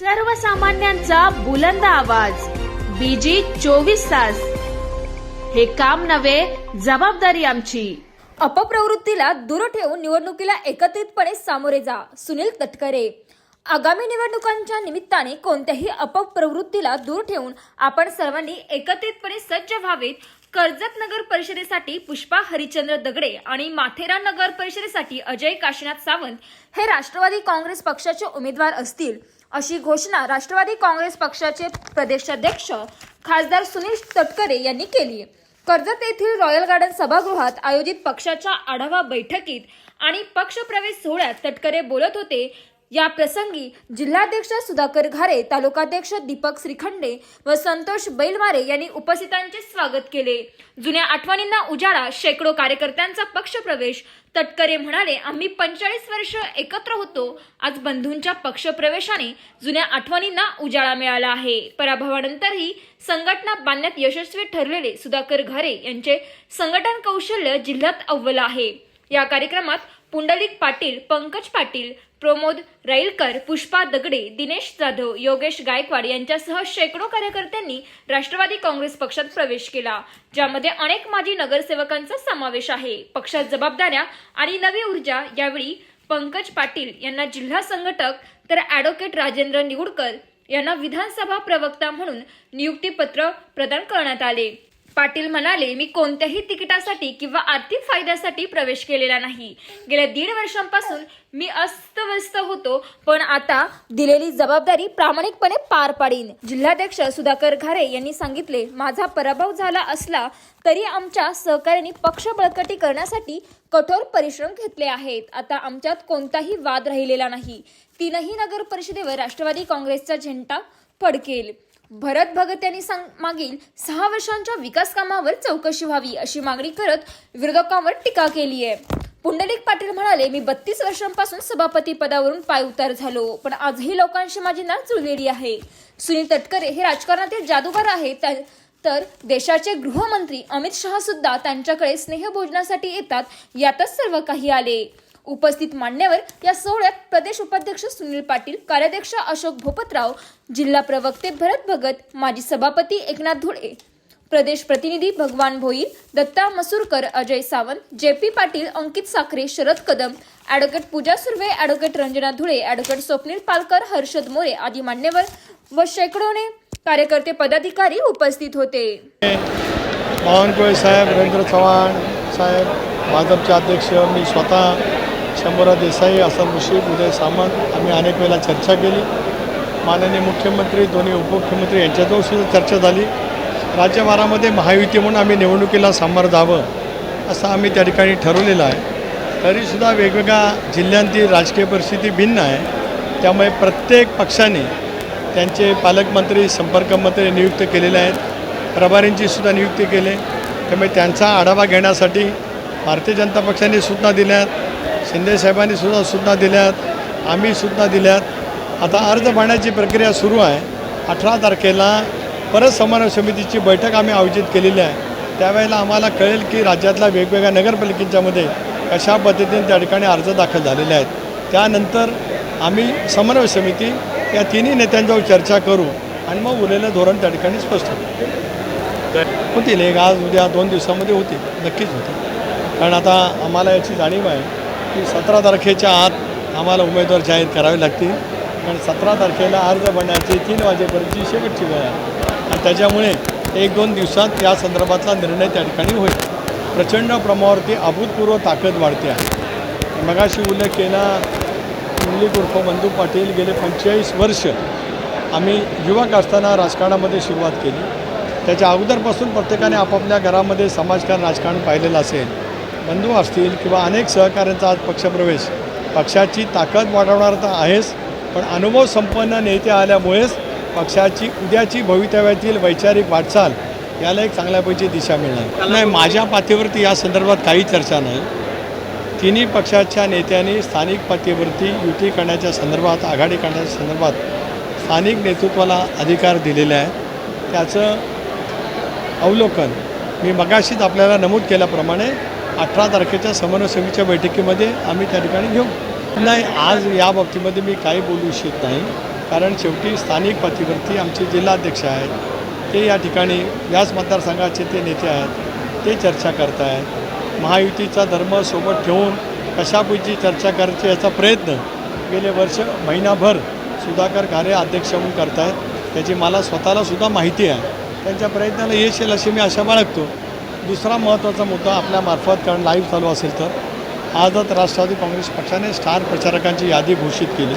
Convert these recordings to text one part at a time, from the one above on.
सर्वसामान्यांचा बुलंद आवाज. बीजी चोवीस तास. हे काम नव्हे जबाबदारी आमची. अपप्रवृत्तीला दूर ठेवून निवडणुकीला एकत्रितपणे सामोरे जा सुनील तटकरे. आगामी निवडणुकांच्या निमित्ताने कोणत्याही अपप्रवृत्तीला दूर ठेवून आपण सर्वांनी एकत्रितपणे सज्ज व्हावेत. कर्जत नगर परिषदेसाठी पुष्पा हरिचंद्र दगडे आणि माथेरान नगर परिषदेसाठी अजय काशीनाथ सावंत हे राष्ट्रवादी काँग्रेस पक्षाचे उमेदवार असतील. अशी घोषणा राष्ट्रवादी काँग्रेस पक्षाचे प्रदेशाध्यक्ष खासदार सुनील तटकरे यांनी केली. कर्जत येथील रॉयल गार्डन सभागृहात आयोजित पक्षाच्या आढावा बैठकीत आणि पक्षप्रवेश सोहळ्यात तटकरे बोलत होते. या प्रसंगी जिल्हाध्यक्ष सुधाकर घारे तालुकाध्यक्ष दीपक श्रीखंडे व संतोष बैलमारे यांनी उपस्थितांचे स्वागत केले. जुन्या आठवणींना उजाळा शेकडो कार्यकर्त्यांचा पक्षप्रवेश तटकरे म्हणाले आम्ही पंचेचाळीस वर्ष एकत्र होतो. आज बंधूंच्या पक्षप्रवेशाने जुन्या आठवणींना उजाळा मिळाला आहे. पराभवानंतरही संघटना बांधण्यात यशस्वी ठरलेले सुधाकर घारे यांचे संघटन कौशल्य जिल्ह्यात अव्वल आहे. या कार्यक्रमात पुंडलिक पाटील पंकज पाटील प्रमोद राईलकर पुष्पा दगडे दिनेश जाधव योगेश गायकवाड यांच्यासह शेकडो कार्यकर्त्यांनी राष्ट्रवादी काँग्रेस पक्षात प्रवेश केला ज्यामध्ये अनेक माजी नगरसेवकांचा समावेश आहे. पक्षात जबाबदाऱ्या आणि नवी ऊर्जा यावेळी पंकज पाटील यांना जिल्हा संघटक तर ॲडव्होकेट राजेंद्र निवडकर यांना विधानसभा प्रवक्ता म्हणून नियुक्तीपत्र प्रदान करण्यात आले. पाटील म्हणाले मी कोणत्याही तिकिटासाठी किंवा आर्थिक फायद्यासाठी प्रवेश केलेला नाही. गेल्या दीड वर्षांपासून मी अस्तव्यस्त होतो पण आता दिलेली जबाबदारी प्रामाणिकपणे पार पाडीन. जिल्हाध्यक्ष सुधाकर घारे यांनी सांगितले माझा पराभव झाला असला तरी आमच्या सहकार्यांनी पक्ष बळकटी करण्यासाठी कठोर परिश्रम घेतले आहेत. आता आमच्यात कोणताही वाद राहिलेला नाही. तीनही नगर परिषदेवर राष्ट्रवादी काँग्रेसचा झेंडा फडकेल. भरत भगत यांनी सांग मागील सहा वर्षांच्या विकास कामावर चौकशी व्हावी अशी मागणी करत विरोधकांवर टीका केली आहे. पुंडलिक पाटील म्हणाले मी बत्तीस वर्षांपासून सभापती पदावरून पायउतार झालो पण आजही लोकांशी माझी नाळ जुळलेली आहे. सुनील तटकरे हे राजकारणातील जादूगार आहेत तर देशाचे गृहमंत्री अमित शहा सुद्धा त्यांच्याकडे स्नेहभोजनासाठी येतात यातच सर्व काही आले. उपस्थित मान्यवर या सोहळ्यात प्रदेश उपाध्यक्ष सुनील पाटील कार्याध्यक्ष अशोक भोपतराव जिल्हा प्रवक्ते भरत भगत माजी सभापती एकनाथ धुळे प्रदेश प्रतिनिधी भगवान Bhoir Datta Masurkar Ajay Sawant J P Patil Ankit Sakhare Sharad Kadam advocate Pooja Surve advocate Ranjana Dhule advocate Swapnil Palkar Harshad More आदी मान्यवर व शेकडोने कार्यकर्ते पदाधिकारी उपस्थित होते. बावनकुळे साहेब रवींद्र चव्हाण साहेब भाजपचे अध्यक्ष मी स्वतः शंभरा देसाई असा मुशीफ उदय सामंत आम्ही अनेक वेळेला चर्चा केली. माननीय मुख्यमंत्री दोन्ही उपमुख्यमंत्री यांच्यातून सुद्धा चर्चा झाली. राज्यभरामध्ये महायुती म्हणून आम्ही निवडणुकीला सामोरं जावं असं आम्ही त्या ठिकाणी ठरवलेलं आहे. तरीसुद्धा वेगवेगळ्या जिल्ह्यांतील राजकीय परिस्थिती भिन्न आहे. त्यामुळे प्रत्येक पक्षाने त्यांचे पालकमंत्री संपर्कमंत्री नियुक्त केलेले आहेत. प्रभारींची सुद्धा नियुक्ती केली. त्यामुळे त्यांचा आढावा घेण्यासाठी भारतीय जनता पक्षाने सूचना दिल्या आहेत. शिंदेसाहेबांनी सुद्धा सूचना दिल्यात आम्ही सूचना दिल्यात. आता अर्ज भरण्याची प्रक्रिया सुरू आहे. अठरा तारखेला परत समन्वय समितीची बैठक आम्ही आयोजित केलेली आहे. त्यावेळेला आम्हाला कळेल की राज्यातल्या वेगवेगळ्या नगरपालिकेच्यामध्ये कशा पद्धतीने त्या ठिकाणी अर्ज दाखल झालेले आहेत. त्यानंतर आम्ही समन्वय समिती या तिन्ही नेत्यांजवळ चर्चा करू आणि मग उरलेलं धोरण त्या ठिकाणी स्पष्ट होईल होतील. एक आज उद्या दोन दिवसामध्ये होतील. नक्कीच होतील. कारण आता आम्हाला याची जाणीव आहे. की सतरा तारखेच्या आत आम्हाला उमेदवार जाहीर करावे लागतील. कारण सतरा तारखेला अर्ज भरण्याची तीन वाजेपर्यंतची शेवटची वेळ आहे. आणि त्याच्यामुळे एक दोन दिवसात या संदर्भातला निर्णय त्या ठिकाणी होईल. प्रचंड प्रमाणावरती अभूतपूर्व ताकद वाढते आहे. मगाशी उल्लेख केला मुरली उर्फ बंधू पाटील गेले पंचेचाळीस वर्ष आम्ही युवक असताना राजकारणामध्ये सुरुवात केली. त्याच्या अगोदरपासून प्रत्येकाने आपापल्या घरामध्ये समाजकारण राजकारण पाहिलेलं असेल. बंधू असतील किंवा अनेक सहकाऱ्यांचा आज पक्षप्रवेश पक्षाची ताकद वाढवणार तर आहेच पण अनुभव संपन्न नेते आल्यामुळेच पक्षाची उद्याची भवितव्यातील वैचारिक वाटचाल याला एक चांगल्यापैकी दिशा मिळणार. नाही माझ्या पातळीवरती या संदर्भात काही चर्चा नाही. तिन्ही पक्षाच्या नेत्यांनी स्थानिक पातळीवरती युती करण्याच्या संदर्भात आघाडी करण्याच्या संदर्भात स्थानिक नेतृत्वाला अधिकार दिलेले आहे त्याचं अवलोकन मी मगाशीच आपल्याला नमूद केल्याप्रमाणे अठरा तारखेच्या समन्वय समितीच्या बैठकीमध्ये आम्ही त्या ठिकाणी घेऊ. नाही आज या बाबतीमध्ये मी काही बोलू इच्छित नाही. कारण शेवटी स्थानिक पातळीवरती आमचे जिल्हाध्यक्ष आहेत. ते या ठिकाणी याच मतदारसंघाचे ते नेते आहेत. ते चर्चा करत आहेत महायुतीचा धर्म सोबत ठेवून कशापैकी चर्चा करायची याचा प्रयत्न गेले वर्ष महिनाभर सुधाकर घारे अध्यक्ष म्हणून करत आहेत त्याची मला स्वतःला सुद्धा माहिती आहे. त्यांच्या प्रयत्नाला यश येईल अशी मी आशा बाळगतो. दुसरा महत्त्वाचा मुद्दा आपल्यामार्फत कारण लाईव्ह चालू असेल तर. आजच राष्ट्रवादी काँग्रेस पक्षाने स्टार प्रचारकांची यादी घोषित केली.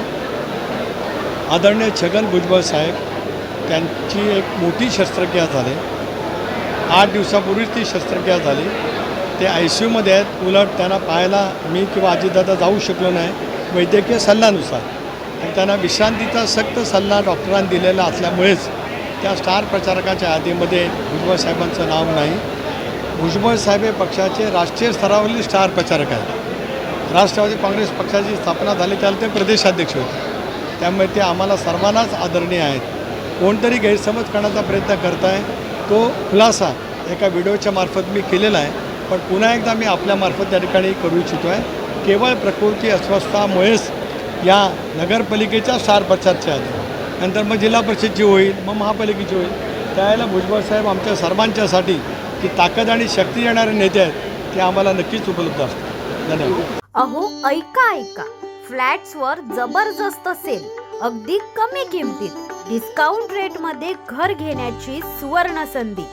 आदरणीय छगन भुजबळ साहेब त्यांची एक मोठी शस्त्रक्रिया झाली. आठ दिवसापूर्वीच ती शस्त्रक्रिया झाली. ते आय सी यूमध्ये आहेत. उलट त्यांना पाहायला मी किंवा अजितदादा जाऊ शकलो नाही. वैद्यकीय सल्ल्यानुसार. आणि त्यांना विश्रांतीचा सक्त सल्ला डॉक्टरांनी दिलेला असल्यामुळेच त्या स्टार प्रचारकाच्या यादीमध्ये भुजबळ साहेबांचं नाव नाही. भुजबळ साहेब हे पक्षाचे राष्ट्रीय स्तरावरील स्टार प्रचारक आहेत. राष्ट्रवादी काँग्रेस पक्षाची स्थापना झाली त्याला ते प्रदेशाध्यक्ष होते. त्यामुळे ते आम्हाला सर्वांनाच आदरणीय आहेत. कोणतरी गैरसमज करण्याचा प्रयत्न करत आहे तो खुलासा एका व्हिडिओच्या मार्फत मी केलेला आहे. पण पुन्हा एकदा मी आपल्यामार्फत त्या ठिकाणी करू इच्छितो आहे केवळ प्रकृती अस्वस्थामुळेच या नगरपालिकेच्या स्टार प्रचारचे आहेत. नंतर मग जिल्हा परिषदची होईल मग महापालिकेची होईल. त्यावेळेला भुजबळ साहेब आमच्या सर्वांच्यासाठी की ताकद आणि शक्ती देणारे नेते आहेत ते आम्हाला नक्कीच उपलब्ध असतात धन्यवाद. अहो ऐका ऐका. फ्लॅट्सवर जबरदस्त सेल अगदी कमी किमतीत. डिस्काउंट रेटमध्ये घर घेण्याची सुवर्ण संधी.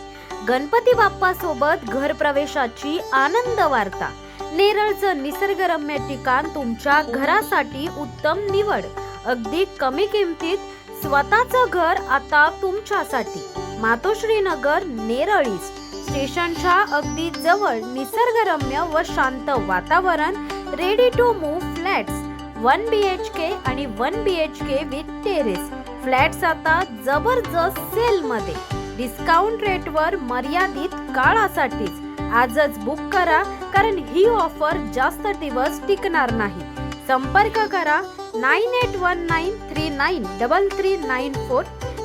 गणपती बाप्पा सोबत घर प्रवेशाची आनंद वार्ता. नेरळचं निसर्गरम्य ठिकाण तुमच्या घरासाठी उत्तम निवड. अगदी कमी किमतीत स्वतःचं घर आता तुमच्यासाठी. मातोश्री नगर नेरळ ईस्ट स्टेशनच्या अगदी जवळ निसर्गरम्य व शांत वातावरण ready to move flats one B H K आणि one B H K with terrace flats आता जबरदस्त सेलमध्ये डिस्काउंट रेटवर मर्यादित काळासाठीच. आजच बुक करा कारण ही ऑफर जास्त दिवस टिकणार नाही. संपर्क करा nine eight one nine three nine double three nine four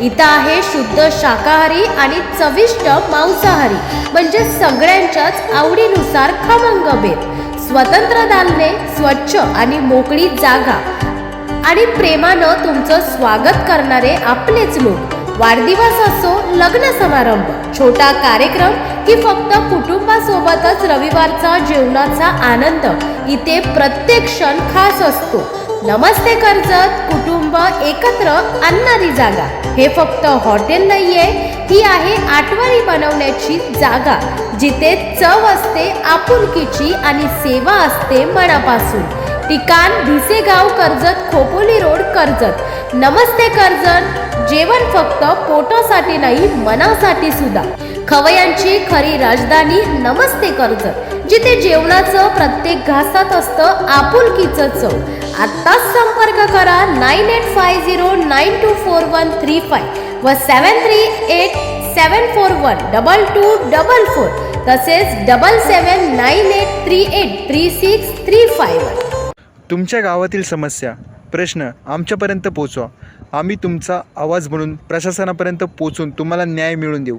इथं आहे शुद्ध शाकाहारी आणि चविष्ट मांसाहारी. म्हणजे सगळ्यांच्याच आवडीनुसार खमंग भेद स्वतंत्र दालने स्वच्छ आणि मोकळी जागा. आणि प्रेमानं तुमचं स्वागत करणारे आपलेच लोक. वाढदिवस असो लग्न समारंभ छोटा कार्यक्रम की फक्त कुटुंबासोबतच रविवारचा जेवणाचा आनंद इथे प्रत्येक क्षण खास असतो. नमस्ते कर्जत कुटुंब एकत्र आणणारी जागा. हे फक्त हॉटेल नाहीये ही आहे आठवणी बनवण्याची जागा जिथे चव असते आपुलकीची आणि सेवा असते मनापासून. ठिकाण भिसेगाव कर्जत खोपोली रोड कर्जत. नमस्ते कर्जत जेवण फक्त पोटासाठी नाही मनासाठी सुद्धा. खवयांची खरी राजधानी नमस्ते कर्जत. जिथे जेवणाचं प्रत्येक घासात असतं आपुलकीचं चव. आत्ताच संपर्क करा nine eight five zero nine two four one three five व seven three eight seven four one double two double four तसेच double seven nine eight three eight three six three five one तुमच्या गावातील समस्या प्रश्न आमच्यापर्यंत पोचवा. आम्ही तुमचा आवाज म्हणून प्रशासनापर्यंत पोचून तुम्हाला न्याय मिळवून देऊ.